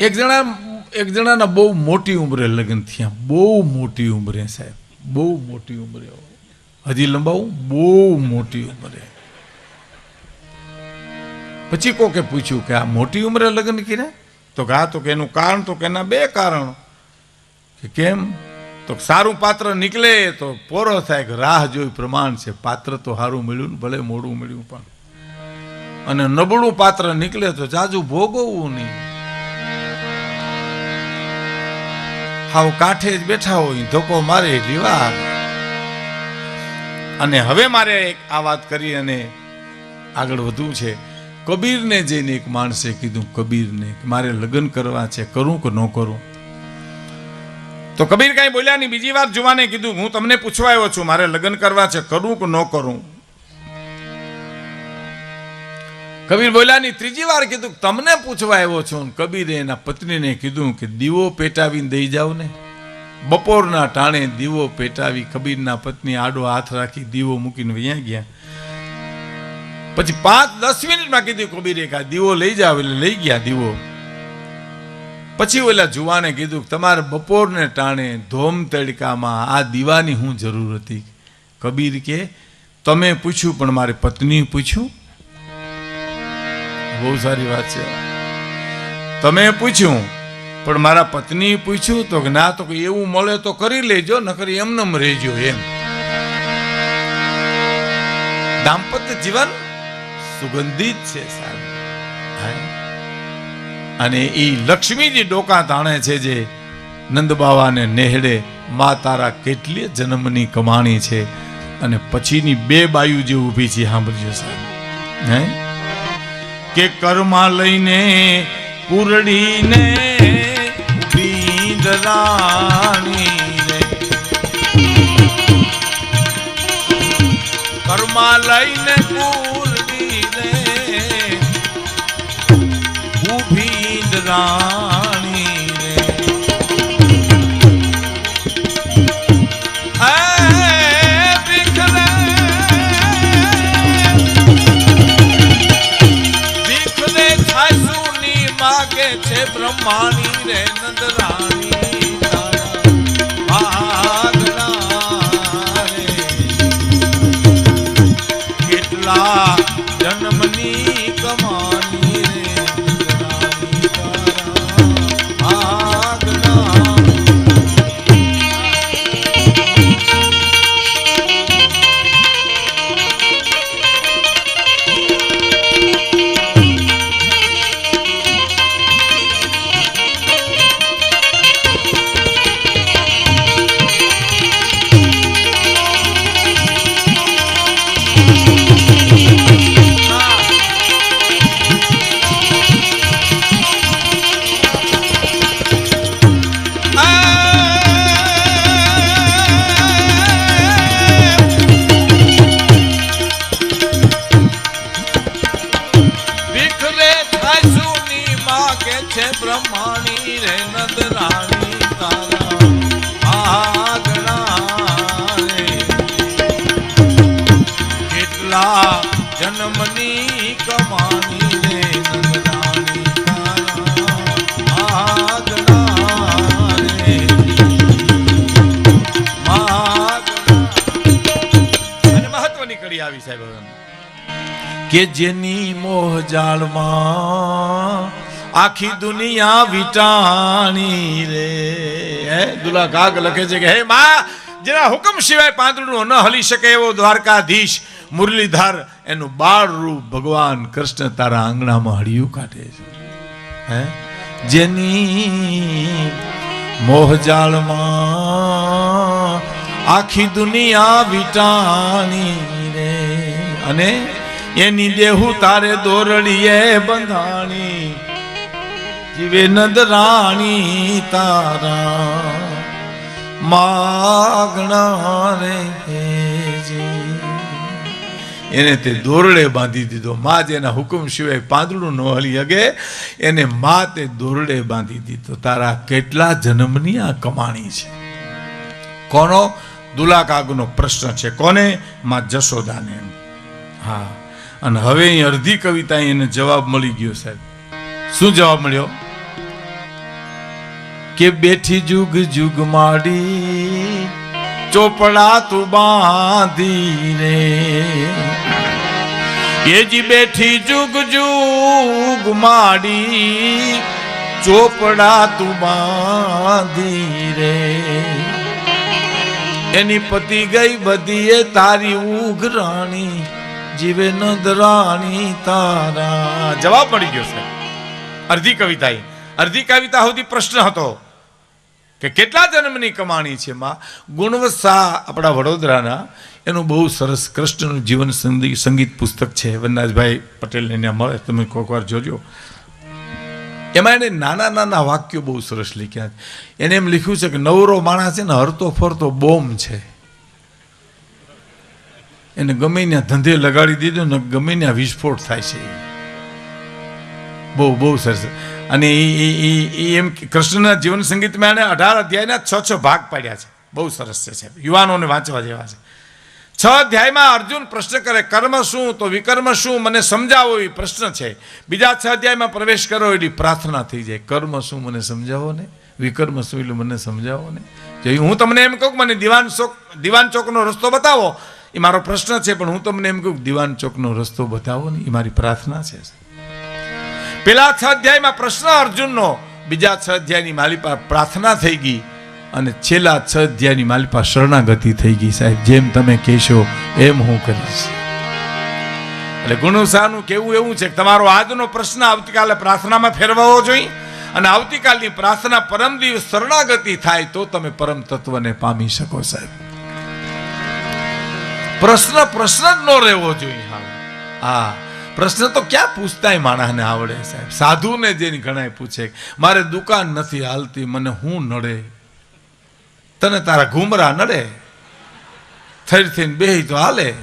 એક જણા એક જણાના બહુ મોટી ઉંમરે લગ્ન થયા. બહુ મોટી ઉંમરે સાહેબ. બહુ મોટી ઉંમરે. હજી લંબાવું? બહુ મોટી ઉંમરે. પછી કોકે પૂછ્યું કે આ મોટી ઉંમરે લગ્ન કર્યા? તો કે આ તો કે એનું કારણ તો કે એના બે કારણ. કે કેમ? તો સારું પાત્ર નીકળે તો પોરો થાય કે રાહ જોઈ પ્રમાણ છે. પાત્ર તો સારું મળ્યું ભલે મોડું મળ્યું પણ. અને નબળું પાત્ર નીકળે તો જાજુ ભોગવવું નહીં. હાવ કાંઠે જ બેઠા હોય, ધોકો મારે એટલી અને હવે મારે એક આ વાત કરી અને આગળ વધવું છે. કબીરને જઈને એક માણસે કીધું, કબીરને મારે લગ્ન કરવા છે, કરું કે ન કરું? તો કબીર કાંઈ બોલ્યા નહીં. બીજી વાર જુવાને કીધું, હું તમને પૂછવા આવ્યો છું, મારે લગ્ન કરવા છે, કરું કે ન કરું? કબીર બોલ્યા નહીં ત્રીજી વાર કીધું, તમને પૂછવા આવ્યો છું. કબીરે એના પત્નીને કીધું કે, દીવો પેટાવીને દઈ જાઓ ને. બપોરના ટાણે દીવો પેટાવી કબીરના પત્ની આડો હાથ રાખી દીવો મૂકીને વ્યાં ગયા. પછી પાંચ, દસ મિનિટમાં કીધું કબીરે કે દીવો લઈ જાવ એટલે લઈ ગયા દીવો. પછી ઓલા જુવાને કીધું તમારે બપોરને ટાણે ધોમ તડકામાં આ દીવાની હું જરૂર હતી. કબીર કે, તમે પૂછ્યું, પણ મારે પત્ની પૂછ્યું. બહુ સારી વાત છે. તમે પૂછ્યું, પણ મારા પત્ની પૂછ્યું તો ના, તો એવું મળે તો કરી લેજો, નકર એમનેમ રહેજો એમ. દાંપત્ય જીવન સુગંધિત છે સાહેબ. અને એ લક્ષ્મીજી ડોકા તાણે છે જે નંદ બાવાને નેહડે મા તારા કેટલી જન્મની કમાણી છે. અને પછીની બે બાયુ જે ઊભી છે, સાંભળજો સાહેબ. હે? કે કર્મા લઈને પૂરડીને રાણી કર્મા લઈને પૂરડીને ઊભી રાણી બ્રહ્માણી રે નંદરાણી તારા કે જેની મોહ જાળમાં આખી દુનિયા વિટાણી રે. હે દુલા કાગ લખે છે કે, હે માં, જેના હુકમ સિવાય પાંદડું ન હલી શકે એવો દ્વારકાધીશ મુરલીધર, એનું બાળ રૂપ ભગવાન કૃષ્ણ તારા આંગણામાં હળિયું કાઢે છે. હે, જેની મોહ જાળમાં આખી દુનિયા વિટાણી રે. અને એની દેહું તારે દોરડીએ બંધાણી. જીવે નંદ રાણી તારા માગણા રે એને તે દોરડે બાંધી દીધો. મા જેના હુકમ સિવાય પાંદડું ન હલી હગે, એને મા તે દોરડે બાંધી દીધો. તારા કેટલા જન્મની આ કમાણી છે. કોનો? દુલાકાગનો પ્રશ્ન છે. કોને? માં જશોદાને. હા. અને હવે અહીં અડધી કવિતા એને જવાબ મળી ગયો સાહેબ. શું જવાબ મળ્યો? કે બેઠી જુગ જુગ માડી, ચોપડા તું બાંધી રે. એ બેઠી જુગ જુગ માડી, ચોપડા તું બાંધી રે. એની પતિ ગઈ બધીએ તારી ઉઘરાણી જીવે નદરાણી તારા. જવાબ મળી ગયો છે. અર્ધી કવિતા અર્ધી કવિતા સુધી પ્રશ્ન હતો કે કેટલા જન્મની કમાણી છે માં? ગુણવત્સા આપણા વડોદરાના, એનું બહુ સરસ કૃષ્ણનું જીવન સંગી- સંગીત પુસ્તક છે. વનરાજભાઈ પટેલને ત્યાં મળે, તમે કોઈક વાર જોજો. એમાં એને નાના નાના વાક્યો બહુ સરસ લખ્યા છે. એને એમ લખ્યું છે કે નવરો માણસ છે ને હરતો ફરતો બોમ્બ છે. એને ગમે ત્યાં ધંધે લગાડી દીધો ને ગમે ત્યાં વિસ્ફોટ થાય છે. બહુ બહુ સરસ. અને એ- એ એમ કૃષ્ણના જીવન સંગીતમાં એને અઢાર અધ્યાયના છ છ ભાગ પાડ્યા છે. બહુ સરસ છે, સાહેબ. યુવાનોને વાંચવા જેવા છે. છ અધ્યાયમાં અર્જુન પ્રશ્ન કરે, કર્મ શું? તો વિકર્મ શું? મને સમજાવો એ પ્રશ્ન છે. બીજા છ અધ્યાયમાં પ્રવેશ કરો એટલી પ્રાર્થના થઈ જાય. કર્મ શું? મને સમજાવો ને. વિકર્મ શું? એટલે મને સમજાવો ને. જો હું તમને એમ કહું મને દિવાન ચોક દિવાન ચોકનો રસ્તો બતાવો. એ મારો પ્રશ્ન છે, પણ હું તમને એમ કહું, દિવાન ચોકનો રસ્તો બતાવો ને, એ મારી પ્રાર્થના છે પેલા છ અધ્યાયમાં પ્રશ્ન અર્જુનનો, બીજા છ અધ્યાયની મારી પ્રાર્થના થઈ ગઈ, અને છેલ્લા છ અધ્યાયની મારી પાસે શરણાગતિ થઈ ગઈ, સાહેબ. જેમ તમે કહેશો, એમ હું કરીશ. એટલે ગુણુસાનું કેવું એવું છે તમારો આજનો પ્રશ્ન આવતીકાલે પ્રાર્થનામાં ફેરવાવો જોઈએ, અને આવતીકાલની પ્રાર્થના પરમ દિવસ શરણાગતિ થાય, તો તમે પરમ તત્વને પામી શકો, સાહેબ. પ્રશ્ન પ્રશ્ન જ ન રહેવો જોઈએ. હા. હા. પ્રશ્ન તો ક્યાં પૂછતાય માણસને આવડે સાહેબ? સાધુને જેની ઘણાય પૂછે મારે દુકાન નથી હાલતી, મને હું નડે? તને તારા ઘૂમરા નડે? થઈ થઈને બેહી તો હાલે.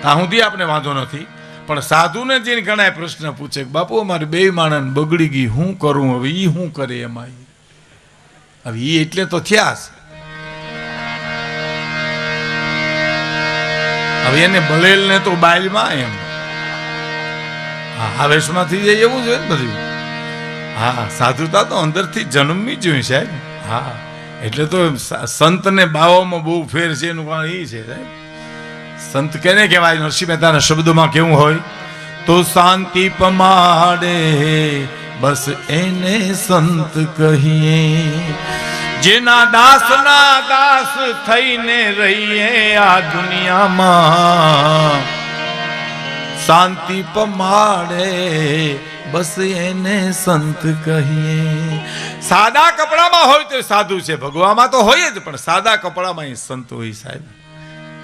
ત્યાં સુધી આપણે વાંધો નથી. પણ સાધુને જેને ઘણા પ્રશ્ન પૂછે કે, બાપુ, અમારી બે માણસ બગડી ગઈ, હું કરું? હવે એ શું કરે એમાં હવે એ એટલે તો થયા હવે એને બલેલ ને તો બાયલમાં એમ. હા આવેશમાં થઈ જાય એવું જોઈએ ને બધું. હા, સાધુતા તો અંદરથી જન્મવી જોઈએ સાહેબ. હા, એટલે તો સંત સંતને બાવામાં બહુ ફેર છે એનું કારણ એ છે સાહેબ. સંત કેને કહેવાય? નરસિંહ મહેતાના શબ્દોમાં કેવું હોય? તો શાંતિ પમાડે બસ એને સંત કહીએ. જેના દાસના દાસ થઈને રહીએ આ દુનિયામાં. શાંતિ પમાડે, બસ એને સંત કહીએ. સાદા કપડામાં હોય તો સાધુ છે ભગવામાં તો હોય જ, પણ સાદા કપડામાં એ સંત હોય સાહેબ.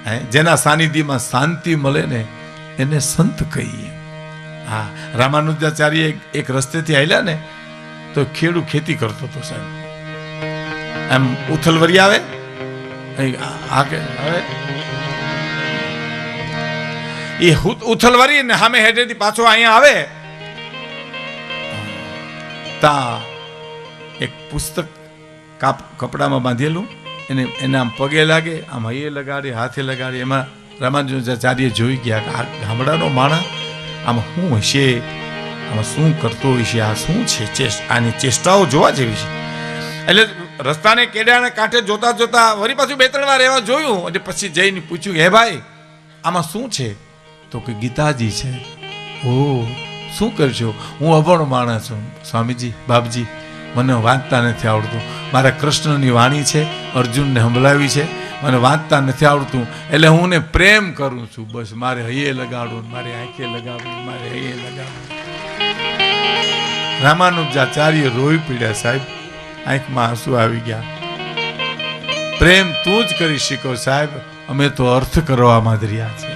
હે, જેના સાનિધ્યમાં શાંતિ મળે ને, એને સંત કહીએ. હા, રામાનુજાચાર્ય એક- રસ્તેથી આવ્યા ને, તો ખેડૂ ખેતી કરતો હતો સાહેબ. એમ ઉથલવરી આવે? આ- કે હવે? એ ઉથલવરી ને સામે હેઠેથી પાછો અહીંયા આવે? તા એક પુસ્તક કાપ કપડામાં બાંધેલું. એને એને આમ પગે લાગે, આમ હૈયે લગાડે, હાથે લગાડે. એમાં રામાનુજાચાર્ય જોઈ ગયા કે આ ગામડાનો માણસ આમાં શું હશે? આમાં શું કરતો હશે? આ શું છે? આની ચેષ્ટાઓ જોવા જેવી છે. એટલે રસ્તાને કેડાને કાંઠે જોતા જોતા વળી પાછું બે, ત્રણ વાર એવા જોયું અને પછી જઈને પૂછ્યું, હે ભાઈ, આમાં શું છે? તો કે, ગીતાજી છે. ઓ, શું કરશો? હું અભણ માણસ છું. સ્વામીજી, બાપજી, મને વાંચતા નથી આવડતું. મારા કૃષ્ણની વાણી છે, અર્જુનને હંભલાવી છે. મને વાંચતા નથી આવડતું. એટલે હું ને પ્રેમ કરું છું. બસ, મારે હૈયે લગાડું મારે આંખે લગાડવું, મારે હૈયે લગાડવું. રામાનુજાચાર્ય રોઈ પીડ્યા સાહેબ. આંખમાં આંસુ આવી ગયા. પ્રેમ તું જ કરી શીખો સાહેબ. અમે તો અર્થ કરવામાં જ છીએ.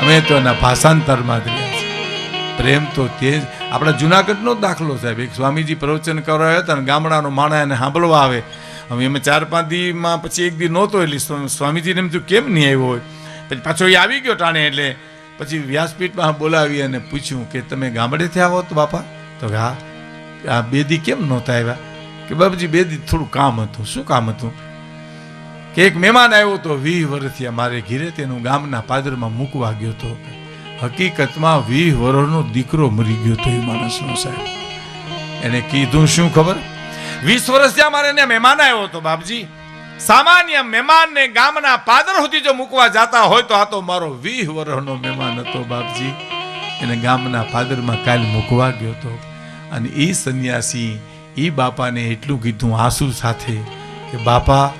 અમે તો એના ભાષાંતરમાં જ છીએ. પ્રેમ તો તે જ. આપણા જુનાગઢનો દાખલો સાહેબ. એક સ્વામીજી પ્રવચન કરવા હતા અને ગામડાનો માણા એને સાંભળવા આવે. હવે અમે ચાર પાંચ દીમાં પછી એક દી નહોતો એટલે સ્વા- સ્વામીજીને એમ થયું, કેમ નહીં આવ્યો હોય? પછી પાછો એ આવી ગયો ટાણે એટલે પછી વ્યાસપીઠમાં બોલાવી અને પૂછ્યું કે, તમે ગામડેથી આવો તો બાપા? તો હા. આ બે દી કેમ નહોતા આવ્યા? કે બાપજી, બે દી થોડું કામ હતું. શું કામ હતું? કે એક મહેમાન આવ્યો તો વીસ વર્ષથી મારે ઘીરે તેનું ગામના પાદરમાં મૂકવા ગયો હતો હકીકતમાં વીસ વર્ષનો દીકરો મરી ગયો હતો એ માણસનો સાહેબ. એને કીધું શું ખબર? વીસ વર્ષ જ્યાં મારે એને મહેમાન આવ્યો હતો બાપજી. સામાન્ય મહેમાનને ગામના પાદર સુધી જો મૂકવા જતા હોય તો આ તો મારો વીસ વર્ષનો મહેમાન હતો બાપજી. એને ગામના પાદરમાં કાલ મૂકવા ગયો હતો અને એ સંન્યાસી એ બાપાને એટલું કીધું આંસુ સાથે કે, બાપા,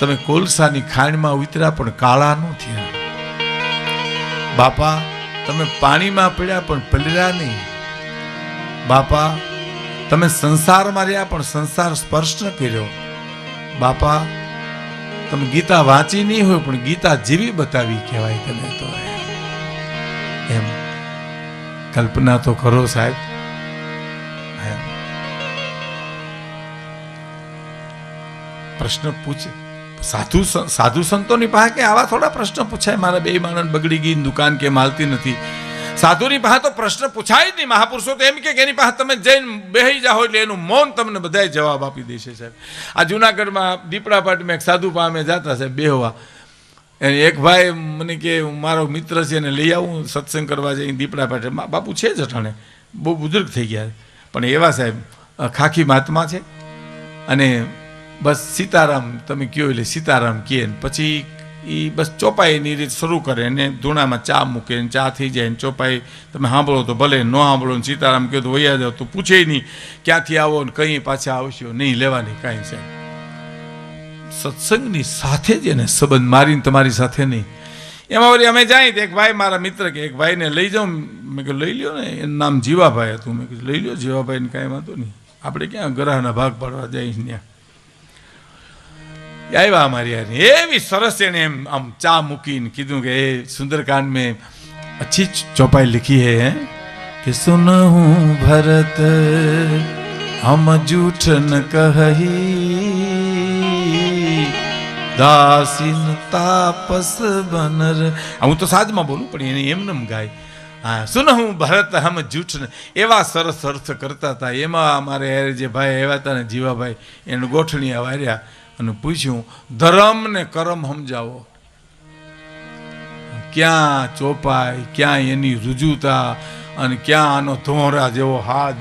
તમે કોલસાની ખાણમાં ઉતર્યા પણ કાળા ન થયા. બાપા, તમે પાણીમાં પડ્યા પણ પલળ્યા નહીં. બાપા, તમે સંસારમાં રહ્યા પણ સંસાર સ્પર્શ ન કર્યો. બાપા, તમે ગીતા વાંચી નહીં હોય પણ ગીતા જીવી બતાવી કહેવાય તમે તો. એમ. કલ્પના તો કરો સાહેબ પ્રશ્ન પૂછે. સાધુ સાધુ સંતોની પાસે કે આવા થોડા પ્રશ્ન પૂછાય? મારા બે માણસ બગડી ગઈ, દુકાન કે માલતી નથી. સાધુની પાસે તો પ્રશ્ન પૂછાય જ નહીં. મહાપુરુષો તો એમ કે એની પાસે તમે જઈને બેહી જાઓ એટલે એનું મૌન તમને બધાય જવાબ આપી દેશે, સાહેબ. આ જુનાગઢમાં દીપડા પાટીમાં એક સાધુ પામે જતા, સાહેબ, બેહવા. એને એક ભાઈ મને કે મારો મિત્ર છે, એને લઈ આવું, સત્સંગ કરવા જઈને દીપડા પાટે બાપુ છે જ અઠાણે બહુ બુઝુર્ગ થઈ ગયા પણ એવા, સાહેબ ખાખી મહાત્મા છે. અને બસ સીતારામ, તમે કયો એટલે સીતારામ કહે પછી એ બસ ચોપાઈની રીત શરૂ કરે ને ધૂણામાં ચા મૂકે ને ચા થઈ જાય ને ચોપાઈ. તમે સાંભળો તો ભલે, ન સાંભળો ને સીતારામ કહો તો વૈયા જાઓ, તો પૂછે નહીં ક્યાંથી આવો ને કંઈ પાછા આવશો, નહીં લેવાની કાંઈ છે. સત્સંગની સાથે જ એને સંબંધ મારીને તમારી સાથે નહીં. એમાં વળી અમે જાય એક ભાઈ મારા મિત્ર કે, એક ભાઈને લઈ જાઉં. મેં કહ્યું લઈ લ્યો ને. એનું નામ જીવાભાઈ હતું. મેં કીધું, લઈ લ્યો, જીવાભાઈને કાંઈ વાંધો નહીં. આપણે ક્યાં ગરાહના ભાગ પાડવા જઈશ ત્યાં આવ્યા અમારી હારી. એવી સરસ એને એમ આમ ચા મૂકીને કીધું કે, એ સુંદરકાંડ મેં અચ્છી ચોપાઈ લીખી હે કે, સુન હું ભરત, હમ જૂઠ ન કહી, દાસીન તાપસ બનર. હું તો સાજમાં બોલું, પણ એને એમનેમ ગાય, હા, સુન હું ભરત, હમ જૂઠ એવા સરસ અર્થ કરતા હતા. એમાં અમારે જે ભાઈ આવ્યા હતા ને જીવાભાઈ, એને ગોઠણી વાર્યા અને પૂછ્યું, ધર્મ ને કરમ સમજાવો. ક્યાં ચોપાઈ, ક્યાં એની રુજુતા અને ક્યાં આનો ધોરા જેવો હાથ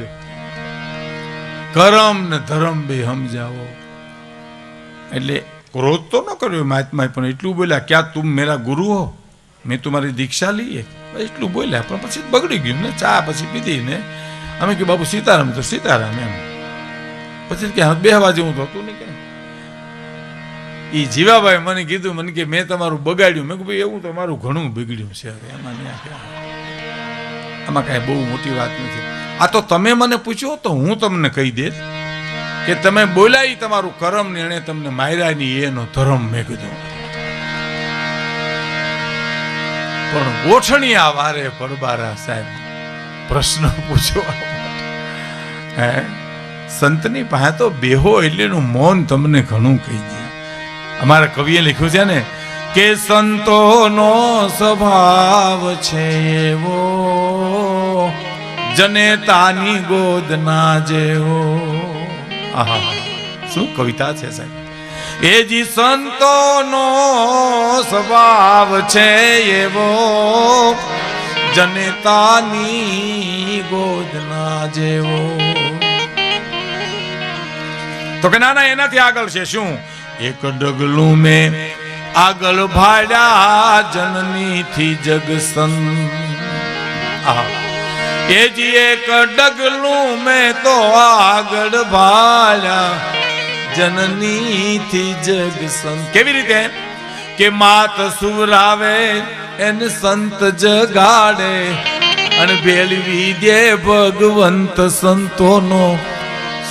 કરમ ને ધર્મ બે સમજાવો. એટલે ક્રોધ તો ન કર્યો મહાત્માએ, પણ એટલું બોલ્યા, ક્યાં તું મેરા ગુરુ હો? મેં તમારી દીક્ષા લઈએ એટલું બોલ્યા, પણ પછી બગડી ગયું ને, ચા પછી પીધી ને. અમે કે બાબુ સીતારામ તો સીતારામ એમ. પછી કે, હા, બેહવા જેવું તો હતું નહીં કે. એ જીવાભાઈ મને કીધું, મને કે મેં તમારું બગાડ્યું. મેં કીધું, ભાઈ, એવું તો મારું ઘણું બગડ્યું છે એમાં આમાં કાંઈ બહુ મોટી વાત નથી. આ તો તમે મને પૂછ્યો તો હું તમને કહી દેત કે તમે બોલાય તમારું કરમ ને એણે તમને માર્યા ની એનો ધર્મ મેં કીધું. પણ ગોઠણિયા વારે પરબારા સાહેબ, પ્રશ્ન પૂછો હે? સંતની પાસે તો બેહો એટલેનું મૌન તમને ઘણું કહી દે. અમારા કવિએ લખ્યું છે ને, કે સંતોનો સ્વભાવ છે એવો, જનેતાની ગોદના જેવો. આહા, શું કવિતા છે સાહેબ? એ જી સંતોનો સ્વભાવ છે એવો, જનેતાની ગોદના જેવો. તો કે ના ના, એનાથી આગળ છે, શું? એક ડગલું મેં આગળ ભાડ્યા જનની થી જગસન એ જી એક ડગલું મેં તો આગળ ભાડ્યા જનની થી જગસન. કેવી રીતે? કે માત સુરાવે એને સંત જગાડે, અને ભેળવી દે ભગવંત સંતોનો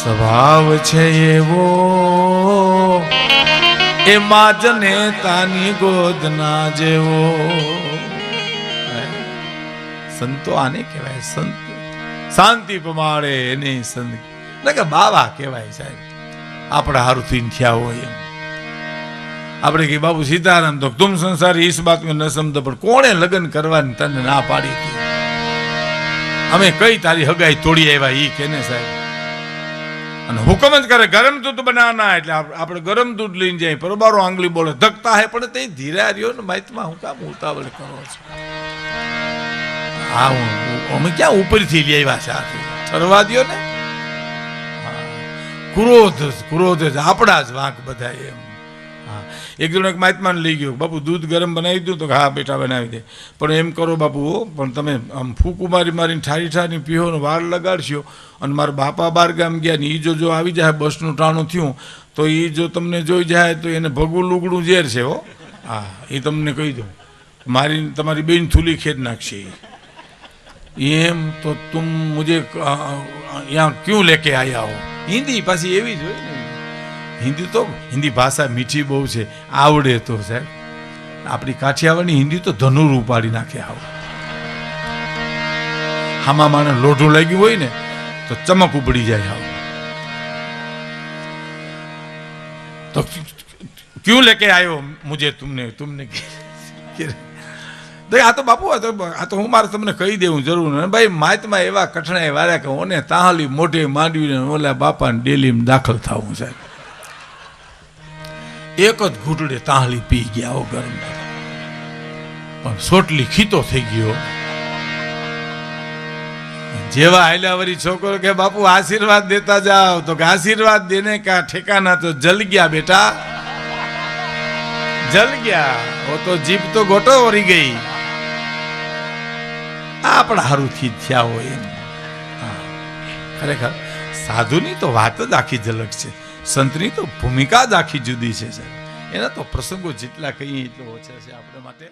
સ્વભાવ છે એવો. એ માજને તાની ગોદના જેવો. સંતો આને કહેવાય, સંત. શાંતિ પમાડે એને સંત ના કે બાવા કહેવાય સાહેબ, આપણા હારુથી થયા હોય એમ. આપણે કે બાબુ સીતારામ, તો તુમ સંસાર ઈસ બાત ન સમજો, પણ કોણે લગ્ન કરવાની તને ના પાડી હતી? અમે કઈ તારી હગાઈ તોડી આવ્યા ઈ કેને સાહેબ? અને હુકમ જ કરે, ગરમ દૂધ બનાવના એટલે આપણે ગરમ દૂધ લઈને જાય પરબારો આંગળી બોલે, ધકતા હે, પણ તે ધીરા રહ્યો ને માહિતમાં હું કામ ઉતાવળ કરો છો. હા, હું અમે ક્યાં ઉપરથી લઈ આવ્યા આ ઠરવા દો ને. ક્રોધ ક્રોધ જ, આપણા જ વાંક બધા એમ. હા. એક જણો એક માતમાન લઈ ગયો. બાપુ, દૂધ ગરમ બનાવી દઉં તો હા, બેટા, બનાવી દે. પણ એમ કરો બાપુ, હો, પણ તમે આમ ફૂકું મારી મારીને ઠારી ઠારી પીહો ને વાળ લગાડશો અને મારા બાપા બાર ગામ ગયા ને એ જો જો આવી જાય, બસનું ટાણું થયું, તો એ જો તમને જોઈ જાય તો એને ભગવું લુગડું ઝેર છે, હો. હા એ તમને કહી દઉં. મારી, તમારી બેન થૂલી ખેડ નાખશે એ એમ તો તું મુજે યા ક્યું લેકે આયા હો? હિન્દી પાછી એવી જ હોય ને. હિન્દી તો હિન્દી ભાષા મીઠી બહુ છે, આવડે તો સાહેબ. આપણી કાઠિયાવાડની હિન્દી તો ધનુર ઉપાડી નાખે આવું. હામાં માણે લોઢું લાગ્યું હોય ને, તો ચમક ઉપડી જાય આવું. તો ક્યું લેકે આવ્યો મુજે તુમને તુમને આ તો બાપુ, આ તો હું મારે તમને કહી દેવું જરૂર ને ભાઈ, માતમાં એવા કઠણાઈ વાર્યા કે ઓને તાહલી મોઢે માંડવીને ઓલા બાપાને ડેલીમાં દાખલ થવું, સાહેબ. એક જ ઘૂંટડે તાહલી પી ગયા હો ગરમ પણ સોટલી ખીતો થઈ ગયો. જેવા હાલ્યાવરી છોકરો કે, બાપુ, આશીર્વાદ દેતા જાઓ. તો કે, આશીર્વાદ દેને કા ઠેકાના તો જલ ગયા બેટા. જલ ગયા. ઓ તો જીભ તો ગોટો વળી ગઈ. આપણા હારું થી થયા હોય એમ. હા. ખરેખર, સાધુની તો વાત જ આખી ઝલક છે. સંતની તો ભૂમિકા જ આખી જુદી છે, સાહેબ. એના તો પ્રસંગો જેટલા કહીએ એટલો ઓછા છે આપણા માટે.